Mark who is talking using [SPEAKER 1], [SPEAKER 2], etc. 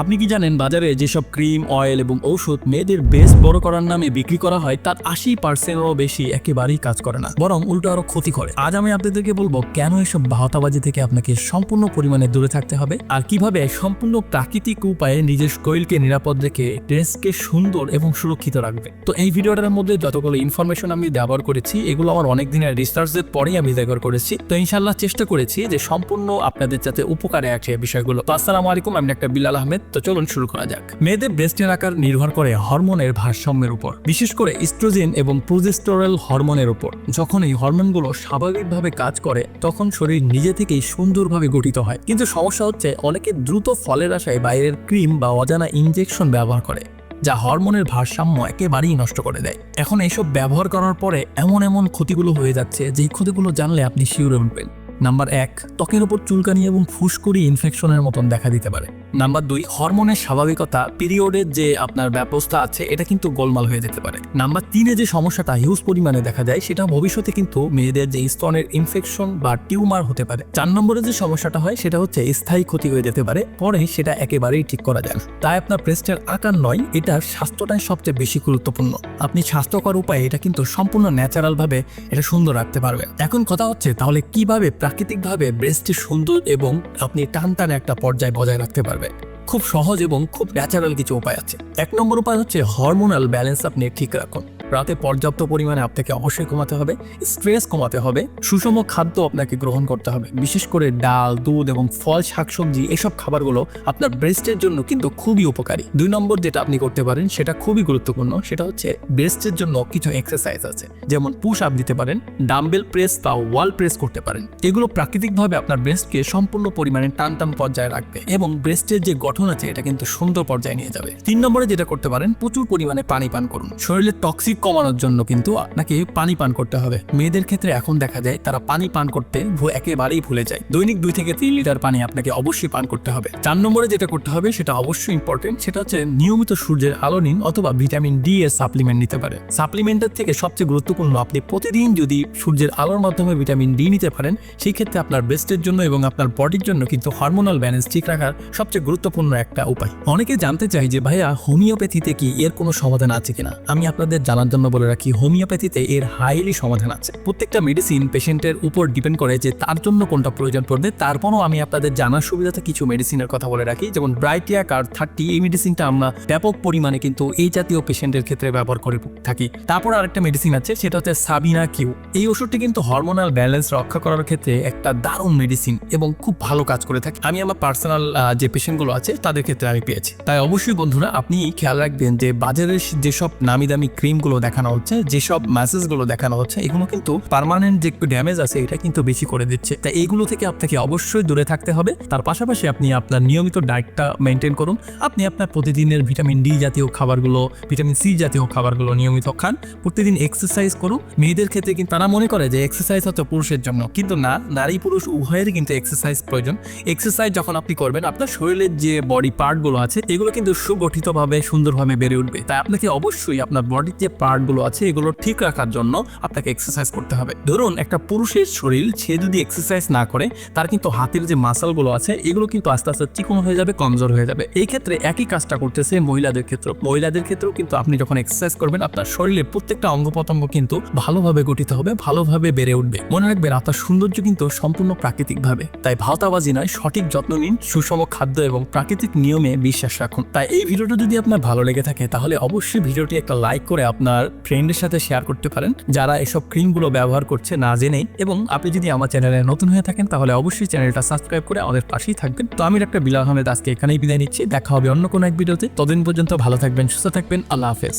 [SPEAKER 1] আপনি কি জানেন বাজারে যেসব ক্রিম, অয়েল এবং ঔষধ মেয়েদের বেশ বড় করার নামে বিক্রি করা হয়, তার আশি পার্সেন্টও বেশি একেবারেই কাজ করে না, বরং উল্টো আরও ক্ষতি করে। আজ আমি আপনাদেরকে বলব, কেন এসব বাহতাবাজি থেকে আপনাকে সম্পূর্ণ পরিমাণে দূরে থাকতে হবে? আর কীভাবে সম্পূর্ণ প্রাকৃতিক উপায়ে নিজের শরীরকে নিরাপদ রেখে ড্রেসকে সুন্দর এবং সুরক্ষিত রাখবে? তো এই ভিডিওটার মধ্যে যতগুলো ইনফরমেশন আমি ব্যবহার করেছি, এগুলো আমার অনেক দিনের রিসার্চের পরেই আমি ব্যবহার করেছি। তো ইনশাল্লাহ চেষ্টা করেছি যে সম্পূর্ণ আপনাদের যাতে উপকারে আসে বিষয়গুলো। আসসালামু আলাইকুম, আমি একটা বিলাল আহমেদ। তো চলুন শুরু করা যাক। মেয়েদের ব্রেস্টের আকার নির্ভর করে হরমোনের ভারসাম্যের উপর, বিশেষ করে ইস্ট্রোজেন এবং প্রোজেস্টোরাল হরমোনের উপর। যখন এই হরমোনগুলো স্বাভাবিকভাবে কাজ করে, তখন শরীর নিজে থেকেই সুন্দরভাবে গঠিত হয়। কিন্তু সমস্যা হচ্ছে, অনেকে দ্রুত ফলের আশায় বাইরের ক্রিম বা অজানা ইনজেকশন ব্যবহার করে, যা হরমোনের ভারসাম্য একেবারেই নষ্ট করে দেয়। এখন এসব ব্যবহার করার পরে এমন এমন ক্ষতিগুলো হয়ে যাচ্ছে, যেই ক্ষতিগুলো জানলে আপনি শিউরে উঠবেন নাম্বার এক, ত্বকের উপর চুলকানি এবং ফুসকুড়ি ইনফেকশনের মতন দেখা দিতে পারে। নাম্বার দুই, হরমোনের স্বাভাবিকতা পিরিয়ডের যে আপনার ব্যবস্থা আছে, এটা কিন্তু গোলমাল হয়ে যেতে পারে। নাম্বার তিনে যে সমস্যাটা হিউজ পরিমাণে দেখা যায় সেটা ভবিষ্যতে কিন্তু মেয়েদের যে স্তনের ইনফেকশন বা টিউমার হতে পারে। চার নম্বরে যে সমস্যাটা হয়, সেটা হচ্ছে স্থায়ী ক্ষতি হয়ে যেতে পারে, পরে সেটা একেবারেই ঠিক করা যায় তাই আপনার ব্রেস্টের আকার নয়, এটা স্বাস্থ্যটাই সবচেয়ে বেশি গুরুত্বপূর্ণ। আপনি স্বাস্থ্যকর উপায়ে এটা কিন্তু সম্পূর্ণ ন্যাচারাল ভাবে এটা সুন্দর রাখতে পারবেন। এখন কথা হচ্ছে, তাহলে কীভাবে প্রাকৃতিকভাবে ব্রেস্টে সুন্দর এবং আপনি টান টান একটা পর্যায়ে বজায় রাখতে পারবেন? খুব সহজ এবং খুব ন্যাচারাল কিছু উপায় আছে। এক নম্বর উপায় হচ্ছে হরমোনাল ব্যালেন্স আপনি ঠিক রাখুন। রাতে পর্যাপ্ত পরিমাণে আপনাকে অবশ্যই কমাতে হবে স্ট্রেস কমাতে হবে, সুষম খাদ্য আপনাকে গ্রহণ করতে হবে। বিশেষ করে ডাল, দুধ এবং ফল, শাকসবজি এসব খাবারগুলো আপনার ব্রেস্টের জন্য কিন্তু খুবই উপকারী। দুই নম্বর যেটা আপনি করতে পারেন, সেটা খুবই গুরুত্বপূর্ণ, সেটা হচ্ছে ব্রেস্টের জন্য কিছু এক্সারসাইজ আছে। যেমন পুশ আপ দিতে পারেন ডাম্বেল প্রেস বা ওয়াল প্রেস করতে পারেন। এগুলো প্রাকৃতিকভাবে আপনার ব্রেস্টকে সম্পূর্ণ পরিমাণে টান টান পর্যায়ে রাখবে এবং ব্রেস্টের যে গঠন আছে, এটা কিন্তু সুন্দর পর্যায়ে নিয়ে যাবে। তিন নম্বরে যেটা করতে পারেন, প্রচুর পরিমাণে পানি পান করুন। শরীরের টক্সিক কমানোর জন্য কিন্তু আপনাকে পানি পান করতে হবে। মেয়েদের ক্ষেত্রে এখন দেখা যায় তারা পানি পান করতে একেবারেই ভুলে যায়। দৈনিক দুই থেকে তিন লিটার পানি আপনাকে অবশ্যই পান করতে হবে। চার নম্বরে যেটা করতে হবে সেটা অবশ্যই ইম্পর্টেন্ট সেটা হচ্ছে নিয়মিত সূর্যের আলো নিন অথবা ভিটামিন ডি এর সাপ্লিমেন্ট নিতে পারে সাপ্লিমেন্টের থেকে সবচেয়ে গুরুত্বপূর্ণ, আপনি প্রতিদিন যদি সূর্যের আলোর মাধ্যমে ভিটামিন ডি নিতে পারেন, সেই ক্ষেত্রে আপনার বেস্টের জন্য এবং আপনার বডির জন্য কিন্তু হরমোনাল ব্যালেন্স ঠিক রাখার সবচেয়ে গুরুত্বপূর্ণ একটা উপায়। অনেকে জানতে চাই যে, ভাইয়া হোমিওপ্যাথিতে কি এর কোনো সমাধান আছে কিনা? আমি আপনাদের জানার জন্য বলে রাখি, হোমিওপ্যাথিতে এর হাইলি সমাধান আছে। প্রত্যেকটা মেডিসিন পেশেন্টের উপর ডিপেন্ড করে যে তার জন্য কোনটা প্রয়োজন পড়বে। তারপরও আমি আপনাদের জানার সুবিধাতে কিছু মেডিসিনের কথা বলে রাখি, যেমন ব্রাইটিয়া কার থার্টি এই মেডিসিনটা আমরা ব্যাপক পরিমাণে কিন্তু এই জাতীয় পেশেন্টের ক্ষেত্রে ব্যবহার করে থাকি। তারপর আরেকটা মেডিসিন আছে, সেটা হচ্ছে সাবিনা কিউ এই ওষুধটি কিন্তু হরমোনাল ব্যালেন্স রক্ষা করার ক্ষেত্রে একটা দারুণ মেডিসিন এবং খুব ভালো কাজ করে থাকে। আমি আমার পার্সোনাল যে পেশেন্টগুলো আছে, তাদের ক্ষেত্রে আমি পেয়েছি। তাই অবশ্যই বন্ধুরা, আপনি খেয়াল রাখবেন যে বাজারের যেসব নামি দামি ক্রিমগুলো দেখানো হচ্ছে, যেসব ম্যাসেজগুলো দেখানো হচ্ছে, এগুলো কিন্তু পার্মানেন্ট যে একটু ড্যামেজ আছে, এটা কিন্তু বেশি করে দিচ্ছে। তাই এইগুলো থেকে আপনাকে অবশ্যই দূরে থাকতে হবে। তার পাশাপাশি আপনি আপনার নিয়মিত ডায়েটটা মেনটেন করুন। আপনি আপনার প্রতিদিনের ভিটামিন ডি জাতীয় খাবারগুলো ভিটামিন সি জাতীয় খাবারগুলো নিয়মিত খান। প্রতিদিন এক্সারসাইজ করুন। মেয়েদের ক্ষেত্রে কিন্তু তারা মনে করে যে এক্সারসাইজ হচ্ছে পুরুষের জন্য। কিন্তু না, নারী পুরুষ উভয়েরই কিন্তু এক্সারসাইজ প্রয়োজন। এক্সারসাইজ যখন আপনি করবেন, আপনার শরীরের যে বডি পার্টগুলো আছে, এগুলো কিন্তু সুগঠিতভাবে, সুন্দরভাবে বেড়ে উঠবে। তাই আপনাকে অবশ্যই আপনার বডির যে পার্টগুলো আছে, এগুলো ঠিক রাখার জন্য আপনাকে এক্সারসাইজ করতে হবে। ধরুন, একটা পুরুষের শরীর, সে যদি এক্সারসাইজ না করে, তার কিন্তু হাতের যে মাসলগুলো আছে, এগুলো কিন্তু আস্তে আস্তে চিকন হয়ে যাবে, কমজোর হয়ে যাবে। এই ক্ষেত্রে একই কাজটা করতেছে মহিলাদের ক্ষেত্রে মহিলাদের ক্ষেত্রেও কিন্তু আপনি যখন এক্সারসাইজ করবেন, আপনার শরীরের প্রত্যেকটা অঙ্গ প্রত্যঙ্গ কিন্তু ভালোভাবে গঠিত হবে, ভালোভাবে বেড়ে উঠবে। মনে রাখবেন, আপনার সৌন্দর্য কিন্তু সম্পূর্ণ প্রাকৃতিকভাবে। তাই ভাওতাবাজি নয়, সঠিক যত্ন নিন, সুষম খাদ্য এবং প্রাকৃতিক নিয়মে বিশ্বাস রাখুন। তাই এই ভিডিওটা যদি আপনার ভালো লেগে থাকে, তাহলে অবশ্যই ভিডিওটি একটা লাইক করে আপনার ফ্রেন্ডের সাথে শেয়ার করতে পারেন, যারা এসব ক্রিমগুলো ব্যবহার করছে না জেনেই। এবং আপনি যদি আমার চ্যানেলে নতুন হয়ে থাকেন, তাহলে অবশ্যই চ্যানেলটা সাবস্ক্রাইব করে আমাদের পাশেই থাকবেন। তো আমি একটা বিলাল আহমেদ আজকে এখানেই বিদায় নিচ্ছি। দেখা হবে অন্য কোনো এক ভিডিওতে ততদিন পর্যন্ত ভালো থাকবেন, সুস্থ থাকবেন। আল্লাহ হাফেজ।